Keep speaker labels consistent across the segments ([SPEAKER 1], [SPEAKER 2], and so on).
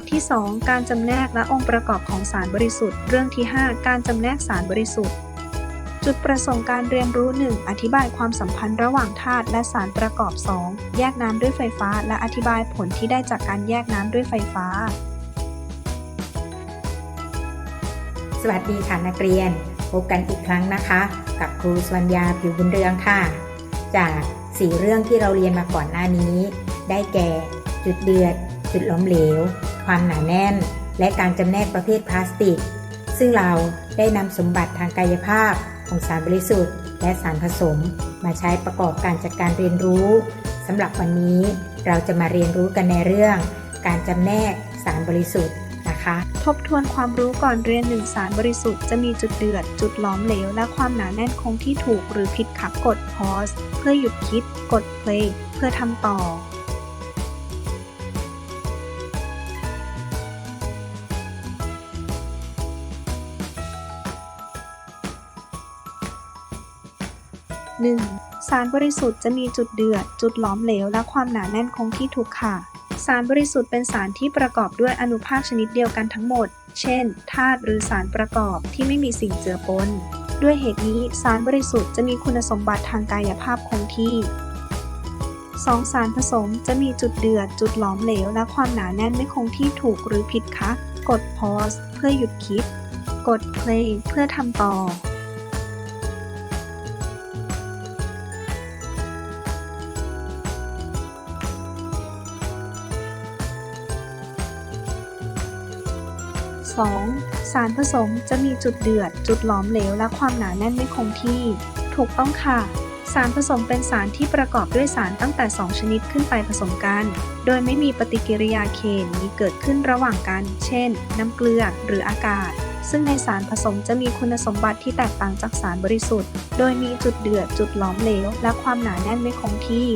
[SPEAKER 1] บทที่ 2 การจำแนกและองค์ประกอบของสารบริสุทธิ์ เรื่องที่ 5 การจำแนกสารบริสุทธิ์ จุดประสงค์การเรียนรู้ 1. อธิบายความสัมพันธ์ระหว่างธาตุและสารประกอบ 2. แยกน้ำด้วยไฟฟ้า และอธิบายผลที่ได้จากการแยกน้ำด้วยไฟฟ้า
[SPEAKER 2] สวัสดีค่ะนักเรียน พบกันอีกครั้งนะคะ กับครูสวัญญาผิวบุญเรืองค่ะ จากสี่เรื่องที่เราเรียนมาก่อนหน้านี้ ได้แก่ จุดเดือดจุดล้มเหลว ความหนาแน่น และการจำแนกประเภทพลาสติก ซึ่งเราได้นำสมบัติทางกายภาพของสารบริสุทธิ์ และสารผสม มาใช้ประกอบการจัดการเรียนรู้สำหรับวันนี้เราจะมาเรียนรู้กันในเรื่อง การจำแนกสารบริสุทธิ์นะคะ
[SPEAKER 1] ทบทวนความรู้ก่อนเรียนหนึ่งสารบริสุทธิ์จะมีจุดเดือด จุดหล้อมเหลว และความหนาแน่นคงที่ถูกหรือผิดขับกด pause เพื่อหยุดคิด กด play เพื่อทำต่อ 1. สารบริสุทธิ์จะมีจุดเดือด จุดหลอมเหลว และความหนาแน่นคงที่ถูกค่ะ สารบริสุทธิ์เป็นสารที่ประกอบด้วยอนุภาคชนิดเดียวกันทั้งหมด เช่นธาตุหรือสารประกอบที่ไม่มีสิ่งเจือปน ด้วยเหตุนี้สารบริสุทธิ์จะมีคุณสมบัติทางกายภาพคงที่ 2. สารผสมจะมีจุดเดือด จุดหลอมเหลว และความหนาแน่นไม่คงที่ถูกหรือผิดคะ กด pause เพื่อหยุดคิด กด play เพื่อทำต่อ 2. สารผสมจะมีจุดเดือด จุดหลอมเหลว และความหนาแน่นไม่คงที่ ถูกต้องค่ะ สารผสมเป็นสารที่ประกอบด้วยสารตั้งแต่ 2 ชนิดขึ้นไปผสมกัน โดยไม่มีปฏิกิริยาเคมีเกิดขึ้นระหว่างกัน เช่น น้ำเกลือหรืออากาศ ซึ่งในสารผสมจะมีคุณสมบัติที่แตกต่างจากสารบริสุทธิ์ โดยมีจุดเดือด จุดหลอมเหลว และความหนาแน่นไม่คงที่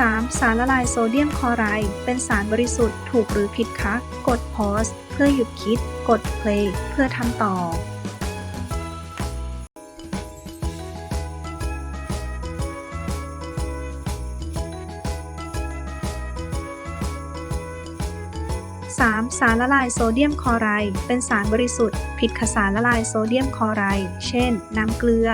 [SPEAKER 1] 3. สารละลายโซเดียมคลอไรด์เป็นสารบริสุทธิ์ถูกหรือผิดคะ กด pause เพื่อหยุดคิด กด play เพื่อทำต่อ 3. สารละลายโซเดียมคลอไรด์เป็นสารบริสุทธิ์ ผิดกับสารละลายโซเดียมคลอไรด์เช่น น้ำเกลือ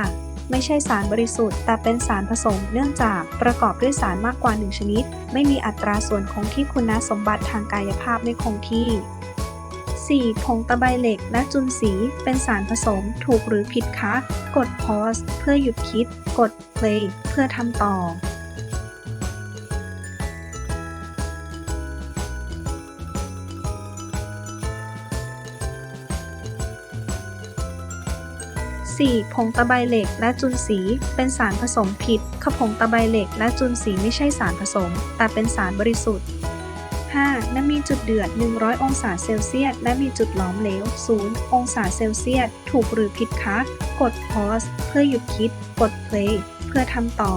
[SPEAKER 1] ไม่ใช่สารบริสุทธิ์ แต่เป็นสารผสมเนื่องจากประกอบด้วยสารมากกว่า 1 ชนิด ไม่มีอัตราส่วนคงที่คุณสมบัติทางกายภาพไม่คงที่ 4. ผงตะไบเหล็กและจุลสี เป็นสารผสมถูกหรือผิดคะ กด pause เพื่อหยุดคิด กด play เพื่อทำต่อ 4. ผงตะไบเหล็กและจุลสี เป็นสารผสมผิดขผงตะไบเหล็กและจุลสีไม่ใช่สารผสม แต่เป็นสารบริสุทธิ์ 5. น้ำมีจุดเดือด 100 องศาเซลเซียส และมีจุดหลอมเหลว 0 องศาเซลเซียส ถูกหรือผิดคะ กด pause เพื่อหยุดคิด กด play เพื่อทำต่อ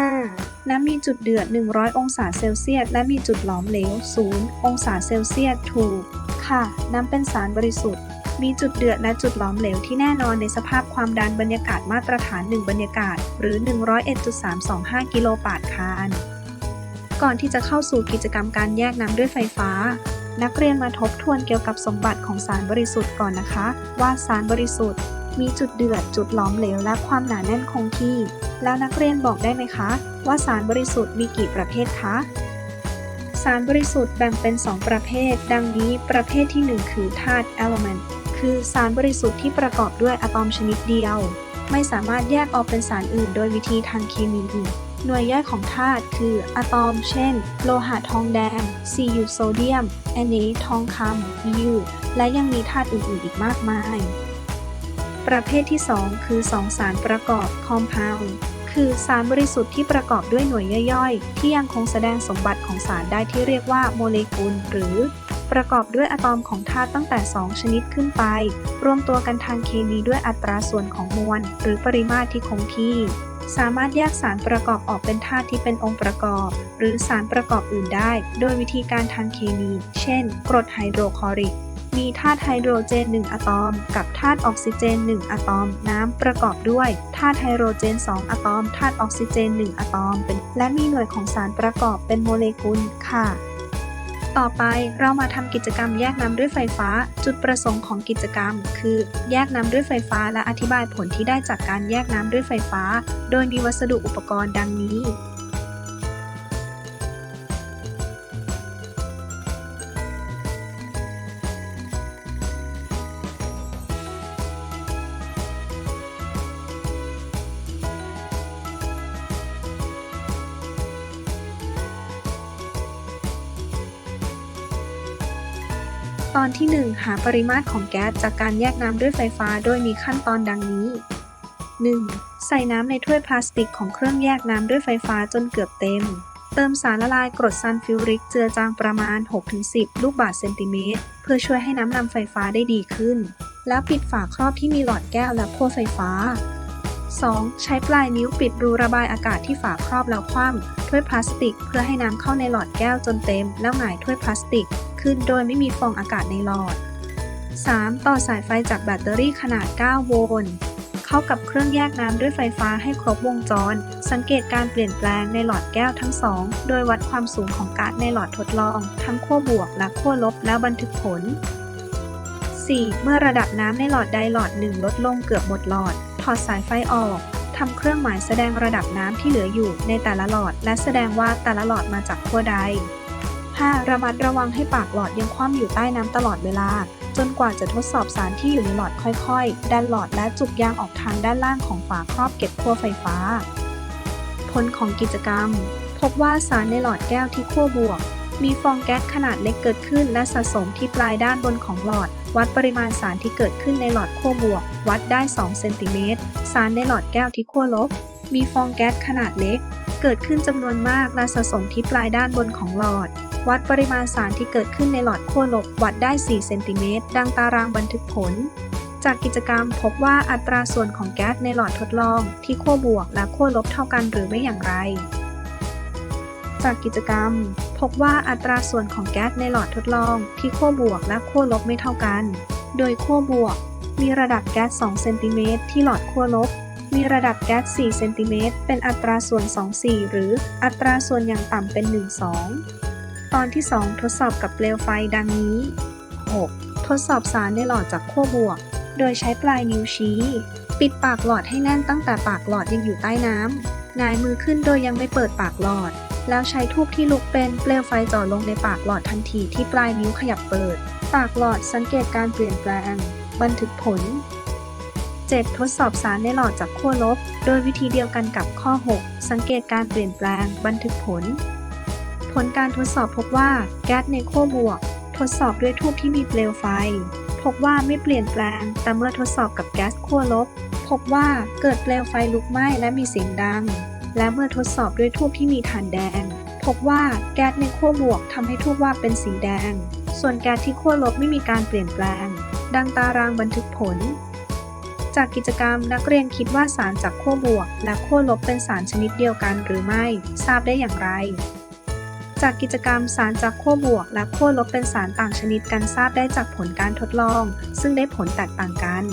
[SPEAKER 1] 5. น้ำมีจุดเดือด 100 องศาเซลเซียส และมีจุดหลอมเหลว 0 องศาเซลเซียส ถูก ค่ะ น้ำเป็นสารบริสุทธิ์ มีจุดเดือดและจุดหลอมเหลวที่แน่นอนในสภาพความดันบรรยากาศมาตรฐาน 1 บรรยากาศ หรือ 101.325 กิโลปาสคาล ก่อนที่จะเข้าสู่กิจกรรมการแยกน้ำด้วยไฟฟ้า นักเรียนมาทบทวนเกี่ยวกับสมบัติของสารบริสุทธิ์ก่อนนะคะ ว่าสารบริสุทธิ์ มีจุดเดือด จุดหลอมเหลว และความหนาแน่นคงที่ แล้วนักเรียนบอกได้ไหมคะ ว่าสารบริสุทธิ์มีกี่ประเภทคะ สารบริสุทธิ์แบ่งเป็น 2 ประเภท ดังนี้ประเภทที่ 1 คือธาตุ element คือสารบริสุทธิ์ที่ประกอบด้วยอะตอมชนิดเดียว ไม่สามารถแยกออกเป็นสารอื่น โดยวิธีทางเคมีอื่นหน่วยย่อยของธาตุคืออะตอม เช่น โลหะทองแดง Cu โซเดียม Na ทองคำ U และยังมีธาตุอื่นๆ อีกมากมาย ประเภทที่ 2 คือ 2 สารประกอบ compound คือสารบริสุทธิ์ที่ประกอบด้วยหน่วยย่อยๆ ที่ยังคงแสดงสมบัติของสารได้ที่เรียกว่าโมเลกุล หรือ ประกอบด้วยอะตอมของธาตุตั้งแต่ 2 ชนิดขึ้นไป รวมตัวกันทางเคมีด้วยอัตราส่วนของมวล หรือปริมาตรที่คงที่ สามารถแยกสารประกอบออกเป็นธาตุที่เป็นองค์ประกอบ หรือสารประกอบอื่นได้ โดยวิธีการทางเคมี เช่น กรดไฮโดรคลอริก มีธาตุไฮโดรเจน 1 อะตอม กับธาตุออกซิเจน 1 อะตอม น้ำประกอบด้วยธาตุไฮโดรเจน 2 อะตอม ธาตุออกซิเจน 1 อะตอม เป็น และมีหน่วยของสารประกอบเป็นโมเลกุลค่ะต่อไปเรามาทำกิจกรรมแยกน้ำด้วยไฟฟ้า จุดประสงค์ของกิจกรรม คือ แยกน้ำด้วยไฟฟ้าและอธิบายผลที่ได้จากการแยกน้ำด้วยไฟฟ้า โดยมีวัสดุอุปกรณ์ดังนี้ ตอนที่ 1 หาปริมาตรของแก๊สจากการแยกน้ำด้วยไฟฟ้าโดยมีขั้นตอนดังนี้ 1. ใส่น้ำในถ้วยพลาสติกของเครื่องแยกน้ำด้วยไฟฟ้าจนเกือบเต็ม เติมสารละลายกรดซัลฟิวริกเจือจางประมาณ 6-10 ลูกบาศก์เซนติเมตร เพื่อช่วยให้น้ำนำไฟฟ้าได้ดีขึ้น แล้วปิดฝาครอบที่มีหลอดแก้วและขั้วไฟฟ้า 2. ใช้ปลายนิ้วปิดรูระบายอากาศที่ฝาครอบแล้วคว่ำถ้วยพลาสติก เพื่อให้น้ำเข้าในหลอดแก้วจนเต็ม แล้วหงายถ้วยพลาสติก ขึ้นโดยไม่มีฟองอากาศในหลอด 3. ต่อสายไฟจากแบตเตอรี่ขนาด 9 โวลต์เข้ากับเครื่องแยกน้ำด้วยไฟฟ้าให้ครบวงจร สังเกตการเปลี่ยนแปลงในหลอดแก้วทั้งสอง โดยวัดความสูงของก๊าซในหลอดทดลอง ทั้งขั้วบวกและขั้วลบแล้วบันทึกผล 4. เมื่อระดับน้ำในหลอดใดหลอดหนึ่งลดลงเกือบหมดหลอด ถอดสายไฟออกทำเครื่องหมายแสดงระดับน้ำที่เหลืออยู่ในแต่ละหลอด และแสดงว่าแต่ละหลอดมาจากขั้วใด 5. ระมัดระวังให้ปากหลอดยังคว่ำอยู่ใต้น้ำตลอดเวลา จนกว่าจะทดสอบสารที่อยู่ในหลอดค่อยๆ ดันหลอดและจุกยางออกทางด้านล่างของฝาครอบเก็บขั้วไฟฟ้า ผลของกิจกรรม พบว่าสารในหลอดแก้วที่ขั้วบวก มีฟองแก๊สขนาดเล็กเกิดขึ้นและสะสมที่ปลายด้านบนของหลอด วัดปริมาณสารที่เกิดขึ้นในหลอดขั้วบวก วัดได้ 2 เซนติเมตร สารในหลอดแก้วที่ขั้วลบ มีฟองแก๊สขนาดเล็กเกิดขึ้นจำนวนมากและสะสมที่ปลายด้านบนของหลอด วัดปริมาณสารที่เกิดขึ้นในหลอดขั้วลบวัดได้ 4 เซนติเมตรดังตารางบันทึกผล จากกิจกรรมพบว่าอัตราส่วนของแก๊สในหลอดทดลองที่ขั้วบวกและขั้วลบเท่ากันหรือไม่อย่างไร จากกิจกรรม พบว่าอัตราส่วนของแก๊สในหลอดทดลองที่ขั้วบวกและขั้วลบไม่เท่ากัน โดยขั้วบวก มีระดับแก๊ส 2 เซนติเมตรที่หลอดขั้วลบมีระดับแก๊ส 4 เซนติเมตร เป็นอัตราส่วน 2-4 หรืออัตราส่วนอย่างต่ำเป็น 1-2 ตอนที่ 2 ทดสอบกับเปลวไฟดังนี้ 6. ทดสอบสารในหลอดจากขั้วบวก โดยใช้ปลายนิ้วชี้ ปิดปากหลอดให้แน่นตั้งแต่ปากหลอดยังอยู่ใต้น้ำหงายมือขึ้นโดยยังไม่เปิดปากหลอด แล้วใช้ทูบที่ลุกเป็นเปลวไฟจ่อลงในปากหลอดทันทีที่ปลายนิ้วขยับเปิด ปากหลอดสังเกตการเปลี่ยนแปลง บันทึกผล 7. ทดสอบสารในหลอดจากขั้วลบ โดยวิธีเดียวกันกับข้อ 6 สังเกตการเปลี่ยนแปลง บันทึกผล ผลการทดสอบพบว่าแก๊สในขั้วบวก ทดสอบด้วยทูบที่มีเปลวไฟ พบว่าไม่เปลี่ยนแปลงแต่เมื่อทดสอบกับแก๊สขั้วลบ พบว่าเกิดเปลวไฟลุกไหม้และมีเสียงดัง และเมื่อทดสอบด้วยทูบที่มีฐานแดง พบว่าแก๊สในขั้วบวกทำให้ทูบวาบเป็นสีแดง ส่วนแก๊สที่ขั้วลบไม่มีการเปลี่ยนแปลง ดังตารางบันทึกผลจากกิจกรรมนักเรียนคิดว่าสารจากขั้วบวก และขั้วลบเป็นสารชนิดเดียวกันหรือไม่ ทราบได้อย่างไร จากกิจกรรมสารจากขั้วบวก และขั้วลบเป็นสารต่างชนิดกันทราบได้จากผลการทดลอง ซึ่งได้ผลแตกต่างกัน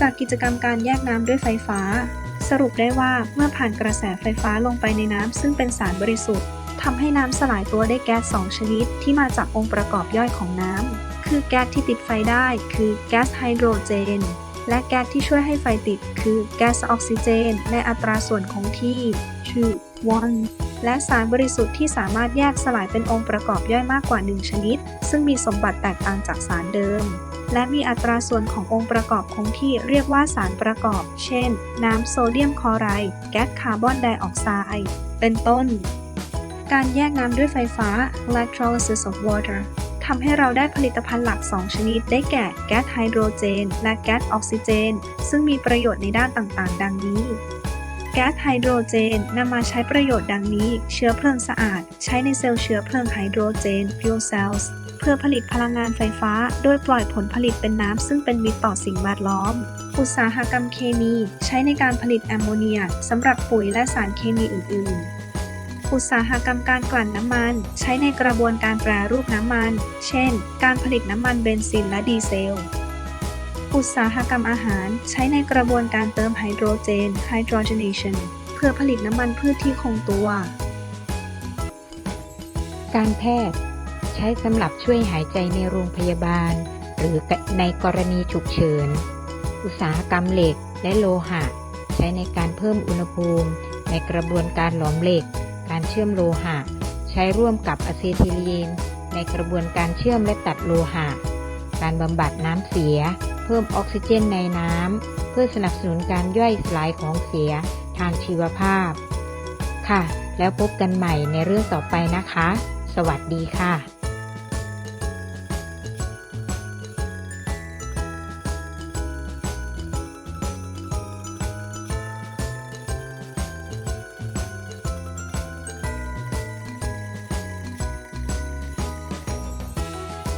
[SPEAKER 1] จากกิจกรรมการแยกน้ำด้วยไฟฟ้า สรุปได้ว่าเมื่อผ่านกระแสไฟฟ้าลงไปในน้ำซึ่งเป็นสารบริสุทธิ์ทำให้น้ำสลายตัวได้แก๊ส2ชนิดที่มาจากองค์ประกอบย่อยของน้ำคือแก๊สที่ติดไฟได้ คือแก๊สไฮโดรเจนและแก๊สที่ช่วยให้ไฟติด คือแก๊สออกซิเจน ในอัตราส่วนคงที่ 1และสารบริสุทธิ์ที่สามารถแยกสลายเป็นองค์ประกอบย่อยมากกว่า 1 ชนิด ซึ่งมีสมบัติแตกต่างจากสารเดิม และมีอัตราส่วนขององค์ประกอบคงที่เรียกว่าสารประกอบ เช่น น้ำโซเดียมคลอไรด์แก๊สคาร์บอนไดออกไซด์เป็นต้น การแยกน้ำด้วยไฟฟ้า electrolysis of water ทำให้เราได้ผลิตภัณฑ์หลัก 2 ชนิด ได้แก่แก๊สไฮโดรเจน และแก๊สออกซิเจน ซึ่งมีประโยชน์ในด้านต่างๆ ดังนี้ แก๊สไฮโดรเจนนำมาใช้ประโยชน์ดังนี้ เชื้อเพลิงสะอาด ใช้ในเซลล์เชื้อเพลิงไฮโดรเจน fuel cells เพื่อผลิตพลังงานไฟฟ้า โดยปล่อยผลผลิตเป็นน้ำซึ่งเป็นมิตรต่อสิ่งแวดล้อม อุตสาหกรรมเคมี ใช้ในการผลิตแอมโมเนียสำหรับปุ๋ยและสารเคมีอื่น ๆอุตสาหกรรมการกลั่นน้ำมัน ใช้ในกระบวนการแปรรูปน้ำมัน เช่น การผลิตน้ำมันเบนซินและดีเซล อุตสาหกรรมอาหารใช้ในกระบวนการเติมไฮโดรเจน hydrogenation เพื่อผลิตน้ำมันพืชที่คงตัว
[SPEAKER 2] การแพทย์ ใช้สำหรับช่วยหายใจในโรงพยาบาล หรือในกรณีฉุกเฉิน อุตสาหกรรมเหล็กและโลหะ ใช้ในการเพิ่มอุณหภูมิ ในกระบวนการหลอมเหล็ก การเชื่อมโลหะ ใช้ร่วมกับอะเซทิลีนในกระบวนการเชื่อมและตัดโลหะ การบำบัดน้ำเสีย เพิ่มออกซิเจนในน้ำ เพื่อสนับสนุนการย่อยสลายของเสียทางชีวภาพ ค่ะ แล้วพบกันใหม่ในเรื่องต่อไปนะคะ สวัสดีค่ะ